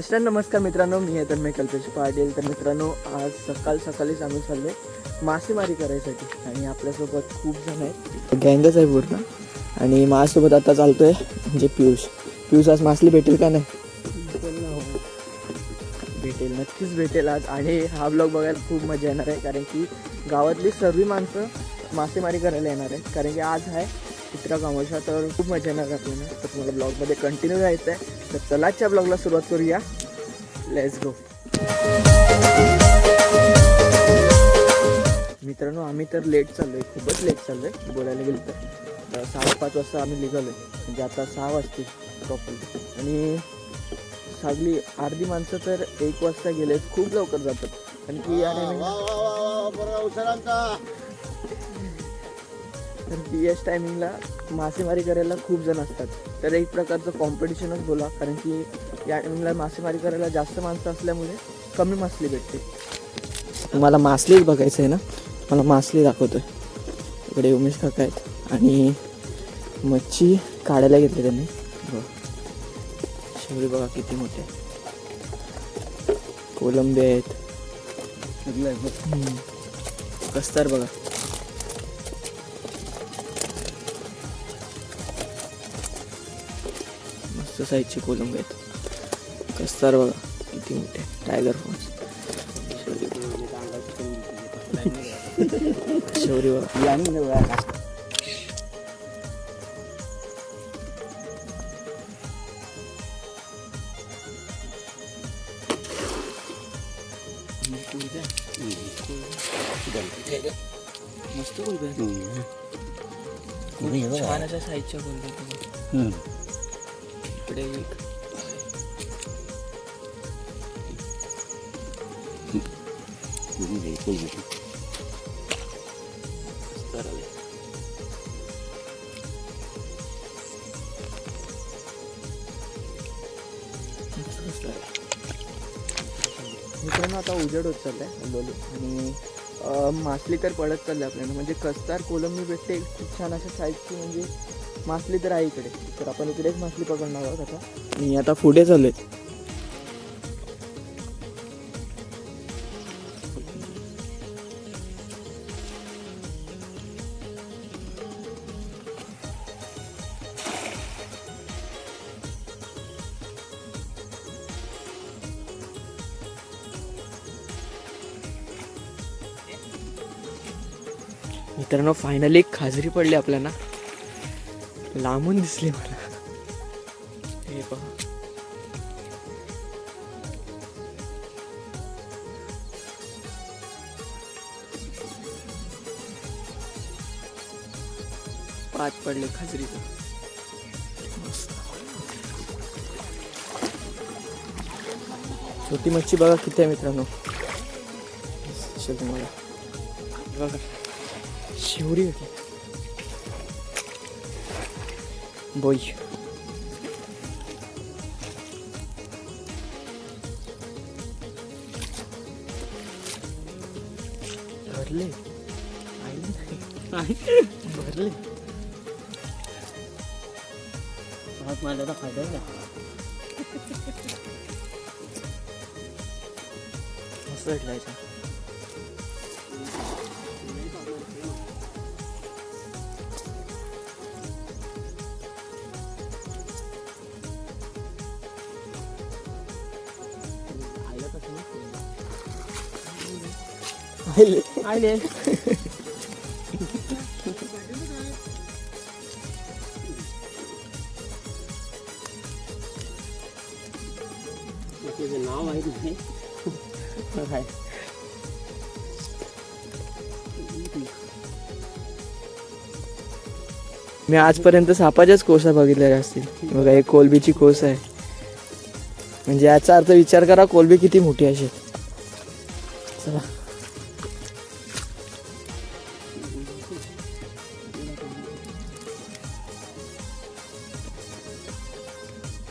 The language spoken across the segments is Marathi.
साष्टांग नमस्कार मित्रांनो मी आहे तन्मय कल्पेश पाटील. तर मित्रांनो आज सकाळ सकाळीच आम्ही चाललोय मासेमारी करायसाठी आणि आपल्यासोबत खूप जण आहेत. गँगच आहे पूर्ण. आणि माझ्यासोबत आता चालतोय म्हणजे पियुष. पियुष आज मासली भेटेल का नाही? भेटेल नक्कीच भेटेल. आज आणि हा ब्लॉग बघायला खूप मजा येणार आहे कारण की गावातली सर्व माणसं मासेमारी करायला येणार आहेत. कारण की आज आहे चित्रा कामोशा तर खूप मजा येणार आहे आपल्याला. तर तुम्हाला ब्लॉगमध्ये कंटिन्यू राहायचं आहे तर चलाच्या ब्लॉगला सुरुवात करूया. लेट्स गो मित्रांनो आम्ही तर लेट चाललो आहे खूपच लेट चाललो आहे बोलायला गेलं तर. तर साडेपाच वाजता आम्ही निघालो म्हणजे आता सहा वाजतील प्रॉपर आणि सगळी अर्धी माणसं तर एक वाजता गेले खूप लवकर जातात. कारण की या कारण की याच टायमिंगला मासेमारी करायला खूप जण असतात. तर एक प्रकारचं कॉम्पिटिशनच बोला कारण की या टायमिंगला मासेमारी करायला जास्त माणसं असल्यामुळे कमी मासली भेटते. मला मासलीच बघायचं आहे ना? मला मासली दाखवतोय. इकडे उमेश काका आहेत. आणि मच्छी काढायला घेतली त्यांनी. बघा. शेवटी बघा किती मोठे. कोलंबे आहेत. कस्तार बघा. मस्त साईजचे कोलंबे आहेत कस्तार बघा किती मोठे. टायगर फॉन्स शेवरी बघा. मस्त अशा साईजच्या बघा. इकडे एक. मित्रांनो आता उजेड होत चाललाय बोलू. आणि मासली तर पडत चालली आपल्याला. म्हणजे कस्तार कोलंबी भेटते खूप छान अशा साईजची म्हणजे मासली तर आहे इकडे. तर आपण इकडेच मासली पकडणार आहोत आता. मी आता पुढे चाललोय. मित्रांनो फायनली खाजरी पडली आपल्याला. लांबून दिसली मला. हे पहा. पाच पडले खाजरीचं. छोटी मच्छी बघा किती आहे मित्रांनो. तुम्हाला. बघा. शिवरी होती. बोई भरले आईले नाही. भरले हात मारल्याचा फायदा आहे मस्त भेटला आले. नाव माहीत नाही. काय मी आजपर्यंत सापाच्याच कोसा बघितलेल्या असतील. बघा हे कोलबीची कोस आहे. म्हणजे याचा अर्थ विचार करा कोलबी किती मोठी असेल. चला.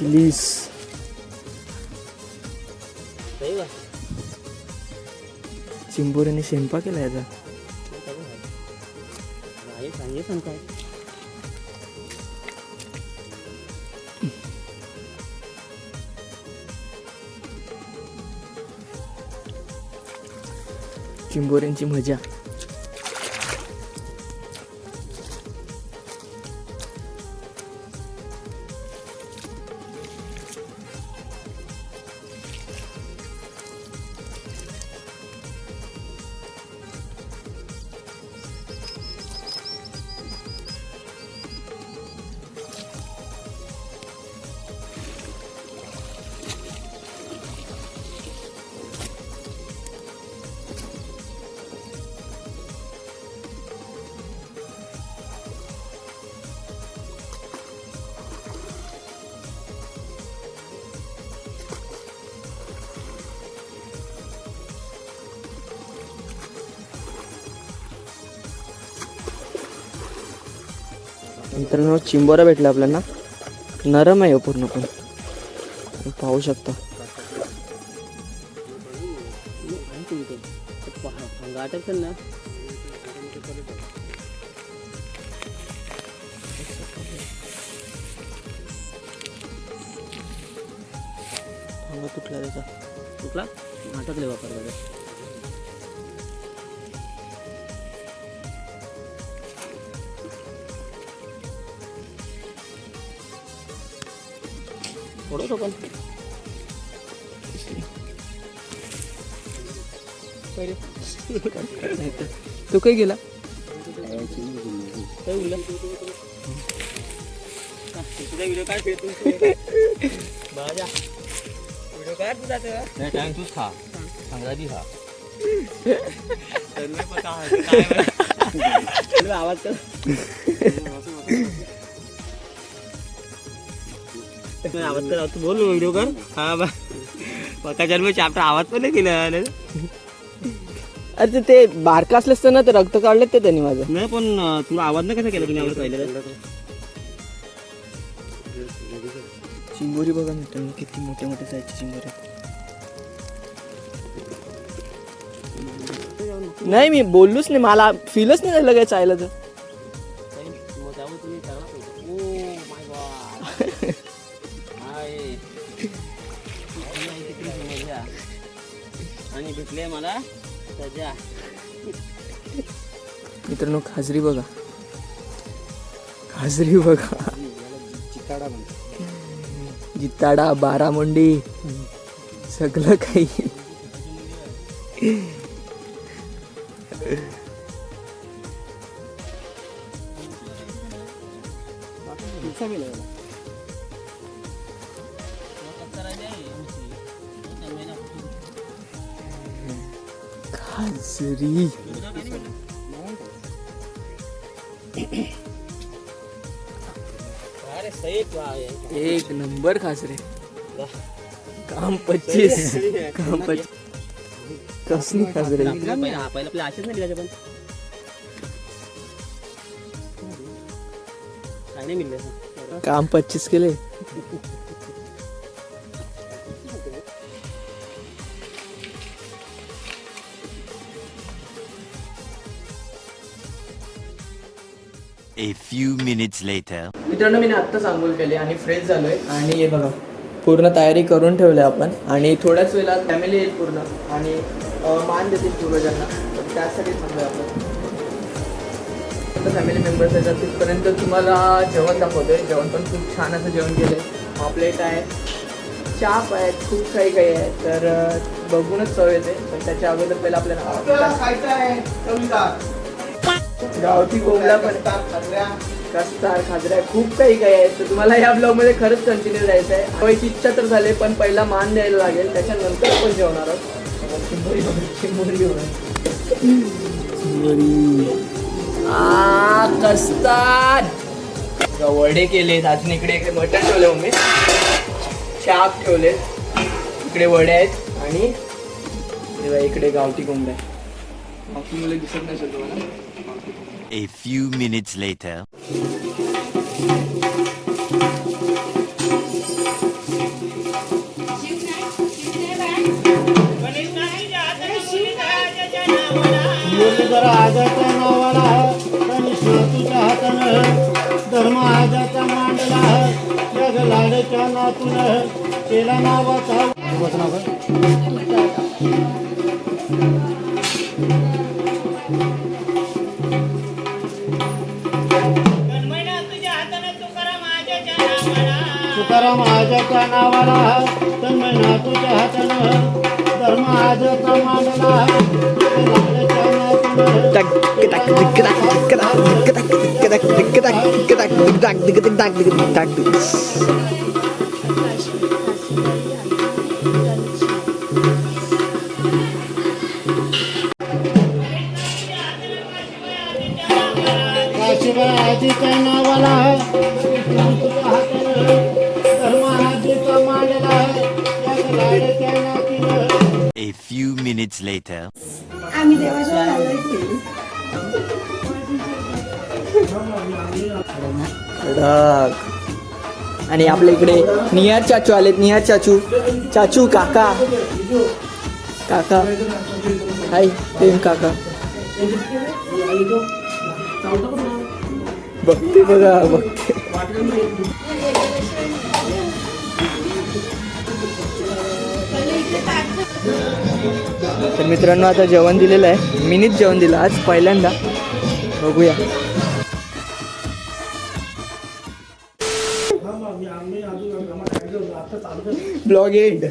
चिलीस चिंबोऱ्याने शेंपा केला याचा आहे सांगे चिंबोऱ्यांची मजा. मित्रांनो चिंबोरा भेटला आपल्याला. नरम आहे हो पूर्ण पण पाहू शकता. ना तुटला त्याचा. कुठला नाटकले वापर पण तो काही गेला काय बोलला? तुझा व्हिडिओ काय फेटतो बाजा व्हिडिओ काय तुझा तेव्हा नाही टाइम तूच खा. संक्रांती खा. आवाज कर आवाज कर तू बोल व्हिडिओ कर. हा बा. पका जन्म चॅप्टर आवाज पण नाही केलं अरे ते- ते बारका असलं असतं ना ते रक्त काढलं ते त्यांनी माझं. नाही पण तुला आवाज नाही कसा केला तुम्ही आवाज पाहिलं चिंबोरी बघा मित्रांनो किती मोठे मोठे साईजचे चिंबोरी. नाही मी बोललोच नाही. मला फीलच नाही झालं काय चायला तर. भेटले मला. सजा मित्रांनो खाजरी बघा. खाजरी बघा. जिताडा बारामुंडी. सगळं काही. खाजरी अरे सही एक नंबर खासरे. काम पच्चीस. काम पच्चीस. कसली खासरे? आपल्याला पहिला आपल्या आशेच नाही पण काय नाही मिळलं काम पच्चीस केले? A few minutes later. मित्रांनो मी आत्ताच आंघोळ केली आणि फ्रेश झालोय. आणि हे बघा पूर्ण तयारी करून ठेवली आपण. आणि थोड्याच वेळात फॅमिली येईल पूर्ण. आणि अं, मान देतील पूर्वजांना. तर त्यासाठी थांबलोय आपण. फॅमिली मेंबर्स येतात तिथपर्यंत तुम्हाला जेवण दाखवतोय. जेवण पण खूप छान असं जेवण केलंय. ऑपलेट आहे चाप आहेत खूप काही काही आहे. तर अं, बघूनच चव येते. पण त्याच्या अगोदर पहिला आपल्याला गावठी कोंबडा पण कस्तार खाजऱ्या खूप काही काही आहे तर तुम्हाला या ब्लॉगमध्ये खरंच कंटिन्यू जायचं आहे. व्हायची इच्छा तर झाली पण पहिला मान द्यायला लागेल. त्याच्यानंतर आपण जेवणार आहोत. वडे केलेत अजून इकडे इकडे मटण ठेवले मम्मी. शाप ठेवले. इकडे वडे आहेत आणि इकडे गावठी कोंबड्या आहे. गावठी मुलं दिसत नसेल तुम्हाला A few minutes later. Muralidhar आजाच्या नावाला कनिष्णातूच्या हातानं धर्म आजाचा मांडला जग लाडच्या नातून केला नावाचा नाव काय? तुकाराम आजाच्या नावाला तन्मय हातानं धर्म आजाचा मांडला जग काशीबाई आजीच्या नावाला minutes later. आम्ही देवाच्या चाललोय कडक आणि आपल्या इकडे निहार चाचू आलेत. निहार चाचू. चाचू काका. काका. हाय प्रेम काका. बघते बघा बघते. तर मित्रांनो आता जेवण दिलेलं आहे. मीनीच जेवण दिलं. आज पहिल्यांदा. बघूया. Blog end.